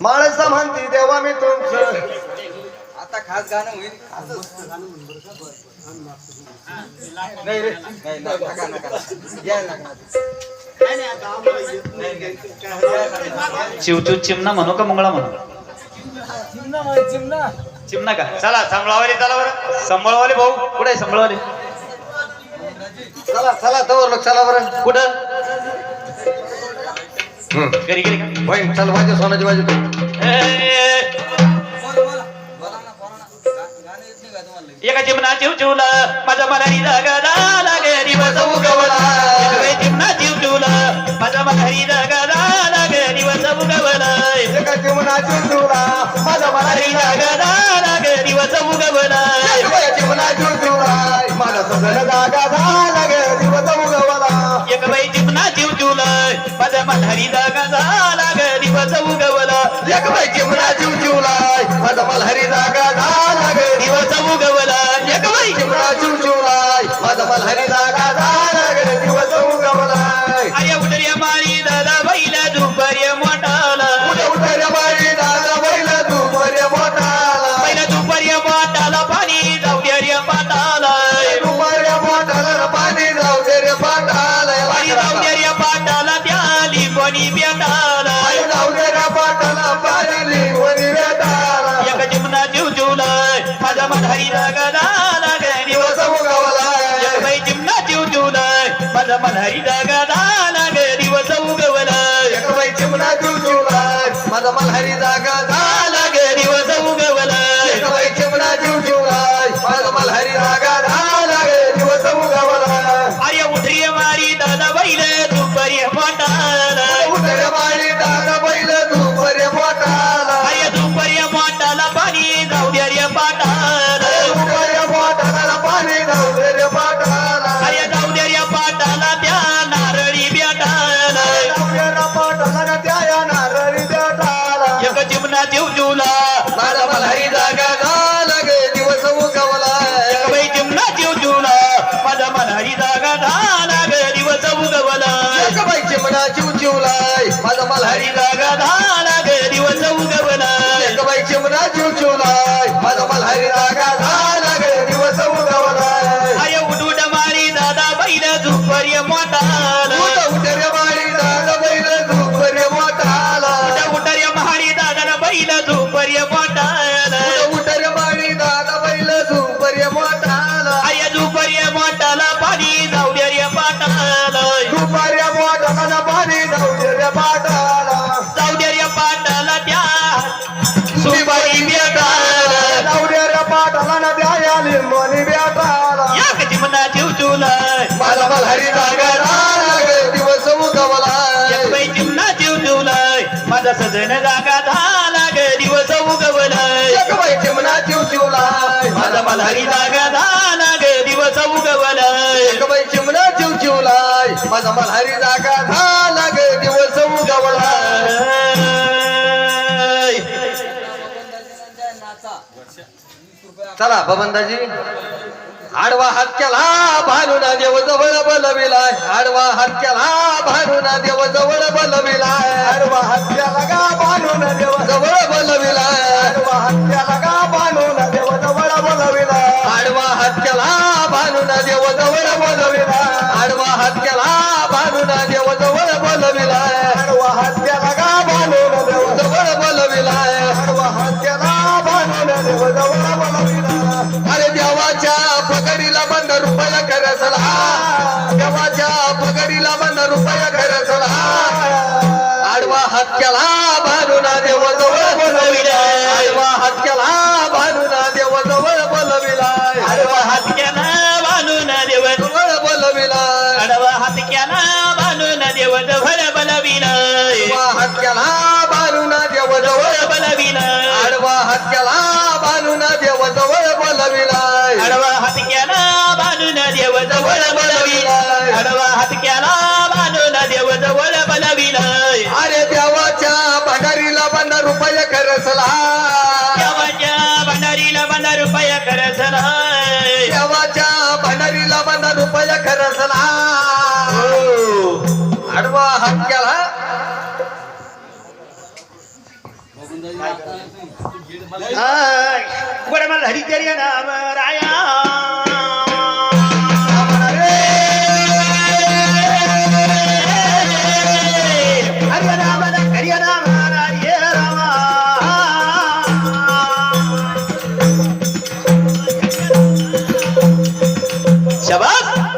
माणसं म्हणती देवा मी तुमचं आता खास गाणं होईल. नाही रे. नाही नाही, नका नका यायला नका चिवचू चिमणा म्हणू का मंगळा म्हणू? चिमणा का? चला सांभाळवाले चला बरं. सांभाळवाले भाऊ कुठे आहे सांभाळवाले चला चला तवर लोक चला बरं. कुठं. घरी गेले का होईन चल माझ्या सोनाची बाजू एका चिमणा चिवचिवला माझ्या मनारी जागा झाला घरी बसवू गवला एका चिमणा चिवचिवला माझ्या मनारी जागा झाला घरी बसवू गवला एका जीवनाची तुला माझा मनारी मनाची जागा झाला घरी बसवू गवला जीवनाची तुला माझा सजन जागा झाला दिवस उगवला एक बाई चिमणा चिवचिवला माझ्या मनारी जागा झाला घरी बसवू गवला एक बाई जीवनाची जीवलाय. माझा मल्हारी जागा झाला गे दिवस उगवला. एक बाई जीवनाची जीवलाय माझा पाणी जाऊ दे रे पाटाला जाऊ द्या रे पाटाला त्या सुपारी बेटाला नवऱ्या पाटाला ना द्या लिंबोनी बेटाला या चिमणा जीव चुलाय माझा मल्हारी जागा झाला गे दिवस बाई जीव माझा सजन जागा झाला ग दिवस उगवलाय. बाई चिमणा जीव माझा मल्हारी जागा झाला माझा मल्हारी जागा झाला गे दिवस उगवला चला बबंदाजी आडवा हात केला भानुना देव जवळ बलविलाय. आडवा हात केला भानुना देव जवळ बलविलाय. आडवा हात केला गा भानुना देव जवळ बलविलाय. आडवा हात केला गा रुपया करसला आडवा हात केला भानुना देव जवळ बोलविलाय. आडवा हात केला भानुना देव जवळ बोलविलाय. आडवा हात केला बांधून देव जवळ बोलविलाय. आडवा हात केला बांधून देव जवळ बलविलाय. आडवा हात केला भानुना देव जवळ बलविलाय. आडवा हात केला भानुना देव जवळ बोलविलाय. आडवा हात केला बांधून देव जवळ बलविलाय. आडवा हात केला रुपये खरसला. देवाच्या भंडारीला बंदा रुपया करसलाय देवाच्या भंडारीला बंद रुपये खरसला. आडवा हात केला. गोड मला हरी तरी नाम राया.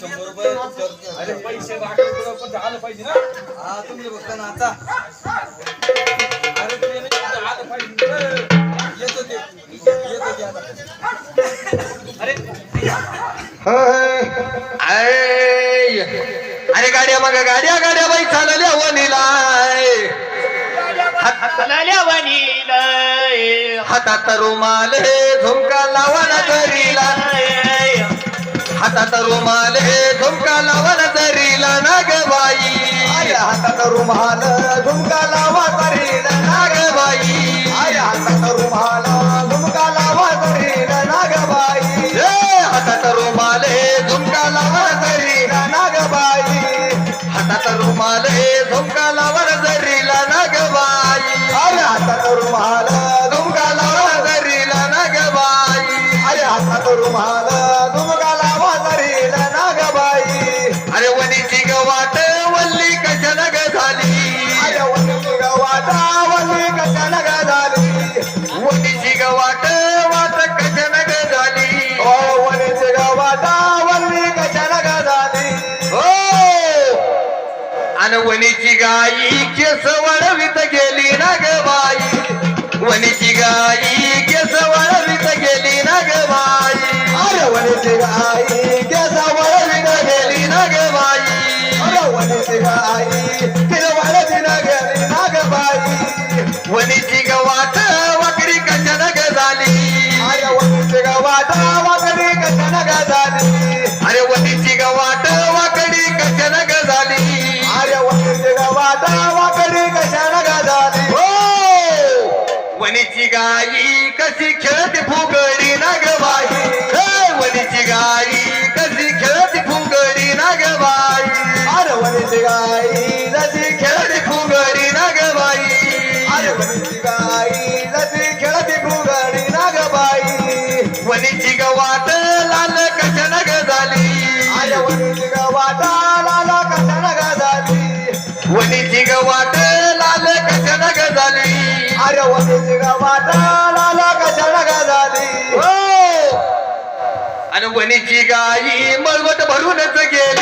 शंभर रुपये अरे पैसे आलं पाहिजे ना हा तुम्ही बघता ना आता अरे ते नाही, आलं पाहिजे येतो ते येतो ते आता अरे गाड्या मग गाड्या गाड्या बाई चालल्या वनीला हातात रुमाल हे झुमका लावला करीला हातात रुमाल हे झुमका लावला करीला नागबाई. हातात रुमाल झुमका लावा करील नागबाई. हातात रुमाल आणि वनीची गाई केस वळवीत गेली ना ग बाई वनीची गाई केस वळवीत गेली ना ग बाई अरे वनीची गाई केसावर विना गेली ना ग बाई अरे वनीची गाई तिला वाढती ना गेली नागबाई. वनीची गाई कशी खेळत फुगडी ना ग वनीची गाई कशी खेळत फुगडी ना अरे वनीची गाई कशी खेळत फुगडी ना अरे वनीची गाई कशी खेळती फुगडी नागबाई. वनीची गवाट लाल कशाला नग झाली? अरे वनीची गवाट लाल कशाला नग झाली? वनीची गवाट अरे वनीची गवाटा लाला कशाला ग झाली. हो. आणि वनीची गाई मळवट भरूनच गेली.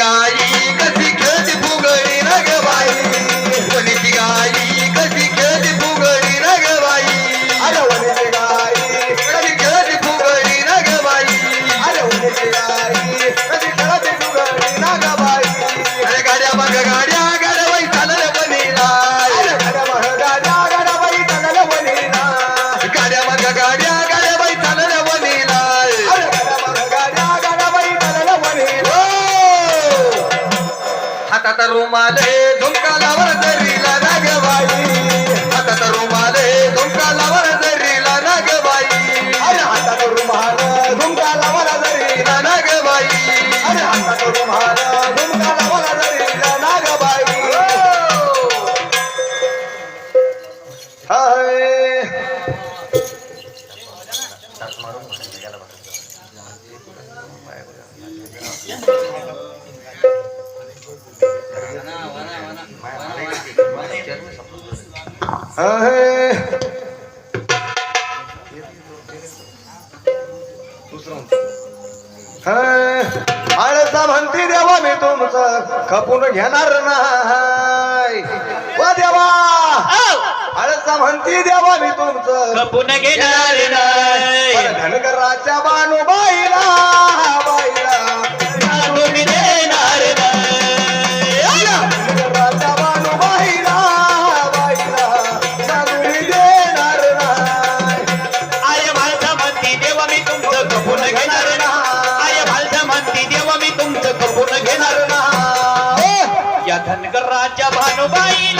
गाई कशी हातात रुमाले झुमका लावर दरीला नागबाई हातात रुमाले झुमका लावर दरीला नागबाई अरे हातात रुमाल झुमका लावर दरीला नागबाई अरे हातात रुमाल आळसा म्हणती देवा मी तुमचं खपून घेणार नाही. वा देवा. आळसा म्हणती देवा मी तुमचं कपून घेणार नाही. धनगराच्या बानुबाईला म्हणती देवा मी तुमचं कपून घेणार नाही आय माणसा म्हणती देवा मी तुमचं कपून घेणार नाही या धनगराच्या भानुबाईला बाईला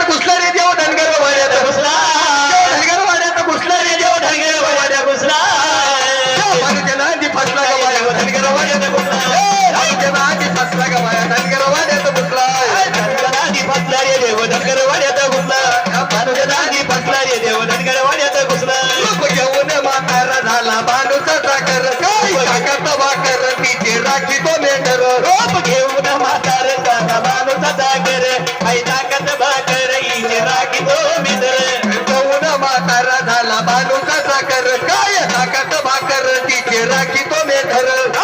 राखी तो मे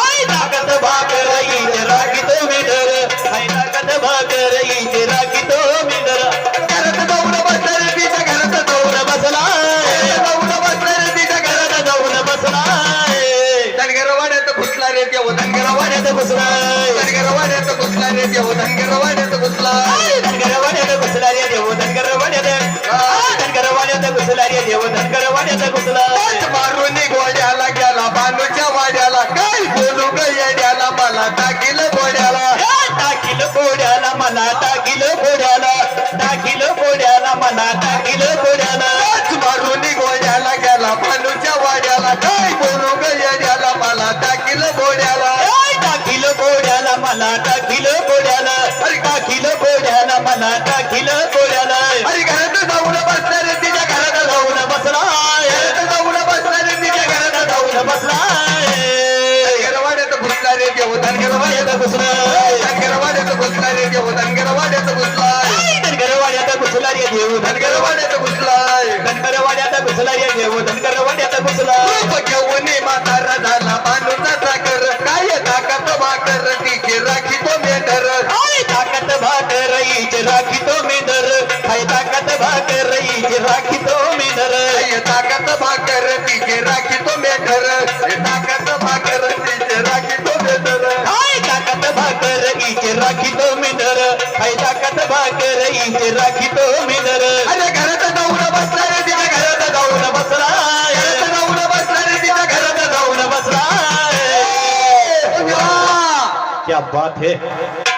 आई मला टाकील कोड्याला टाकील कोड्याला मला टाकील कोड्याला पाच मारून गोड्याला गेला बानूच्या वाड्याला. काय बोलू ग येड्याला मला टाकील गोड्याला टाकील कोड्याला मला टाकील कोड्याला अरे टाकील कोड्याला मला टाकील कोड्याला अरे घरात जाऊन बसला रे राखी तो मेंढर काय ताकद भाकर तिची राखी तो मेंढर ताकद भाकर तिची राखी तो मेंढर हाय ताकद भाकर रईच राखी तो मेंढर हाय ताकद भाकर रईच राखी तो मेंढर अरे घरात जाऊन बसला रे तिच्या घरात जाऊन बसलाय घरात जाऊन बसला रे घरात जाऊन बसला क्या बात है.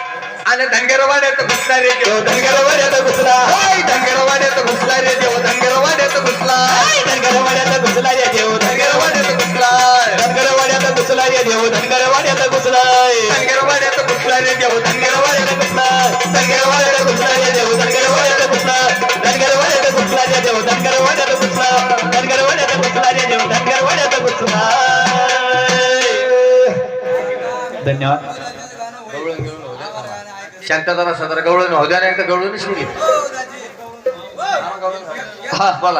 आणि धनगर वाड्यात घुसला रे देव. धनगर वाड्यात घुसला. हाय धनगर वाड्यात घुसला रे देव. धनगर वाड्यात घुसला. हाय धनगर वाड्यात घुसला रे देव. धनगर वाड्यात घुसला. धनगर वाड्यात घुसला रे देव. धनगर वाड्यात घुसलाय धनगर वाड्यात घुसला रे देव. धनगर वाड्यात घुसला. धनगर वाड्यात घुसला रे देव. धनगर वाड्यात घुसला. धनगर वाड्यात घुसला रे देव. धनगर वाड्यात घुसला. धनगर वाड्यात घुसला रे देव. धनगर वाड्यात घुसला. धन्यवाद. द्या. सदर गवळून होऊ एकदा गवळून तर गवळण हा बोला.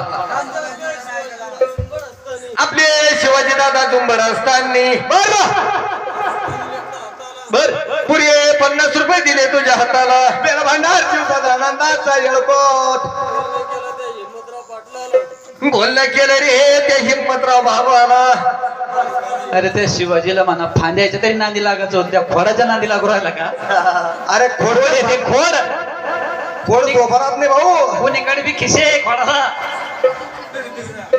आपले शिवाजी दादा जुंबर असताना. बर बर. पुरे पन्नास रुपये दिले तुझ्या हाताला. बेल भांडार दिवसाचा आनंदाचा येळकोट. बोलणं केलं रे त्या हिंमतराव बाबाला. अरे त्या शिवाजीला म्हणा फांद्याच्या तरी नांदी लागायचं होतं त्या खोडाच्या नांदी लागू राहिला का? अरे खोड ते खोड. खोड. नाही भाऊ. कोणीकडे बी खिसे खोडाला?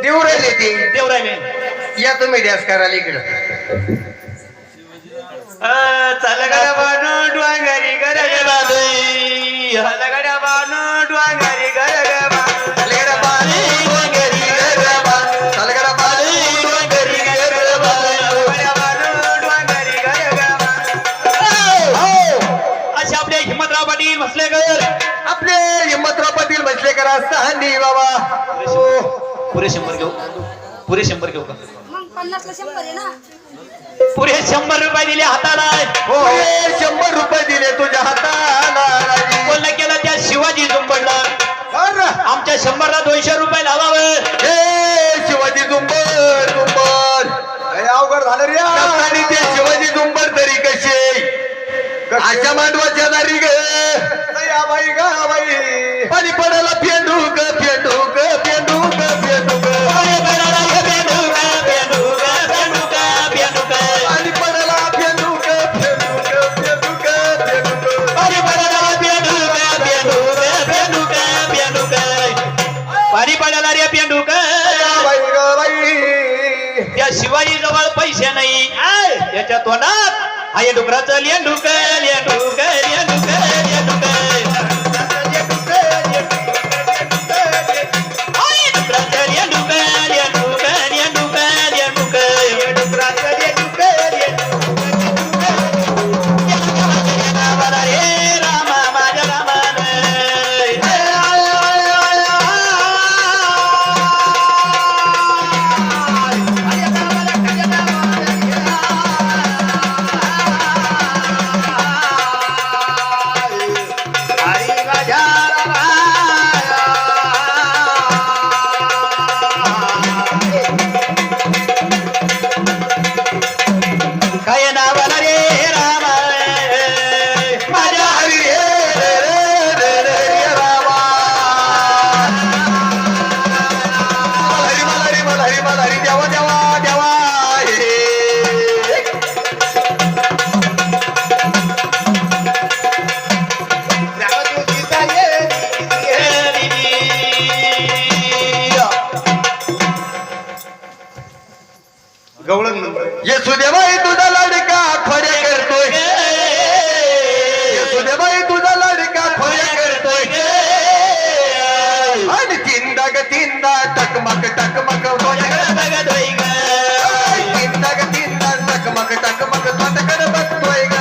देऊ राहिले ते. देव राहिले. या तुम्ही ड्यास करायला इकडं. चल गड्या बानू डोंगरी गरग बाबी पुरे शंभर घेऊ. पुरे शंभर घेऊ का? मग पन्नासला शंभर आहे ना? पुरे शंभर रुपये दिले हाताला. हो हे. शंभर रुपये दिले तुझ्या हाताला राजी. बोलणं केलं त्या शिवाजी झुंबडला अरे, आमच्या शंभरला दोनशे रुपये लावावं. हे शिवाजी जुंबर जुंबर हे अवघड झालं रे. आणि ते शिवाजी जुंबर तरी कसे अशा मांडवाच्या दारी गा. याच्या तोंडात. आई डुकराचं लिया आहे या लेंडुक या लेंडुक. या आहे गवळण नंबर येसू देवाई तुझा लाडका फरे करतोय. येसू देवाई तुझा लाडका फरे करतोय. आणि तीनदा ग तीनदा टकमक टकमक कर. बघतोय ग तीनदा टकमक टकमक तोंड कर बघतोय ग.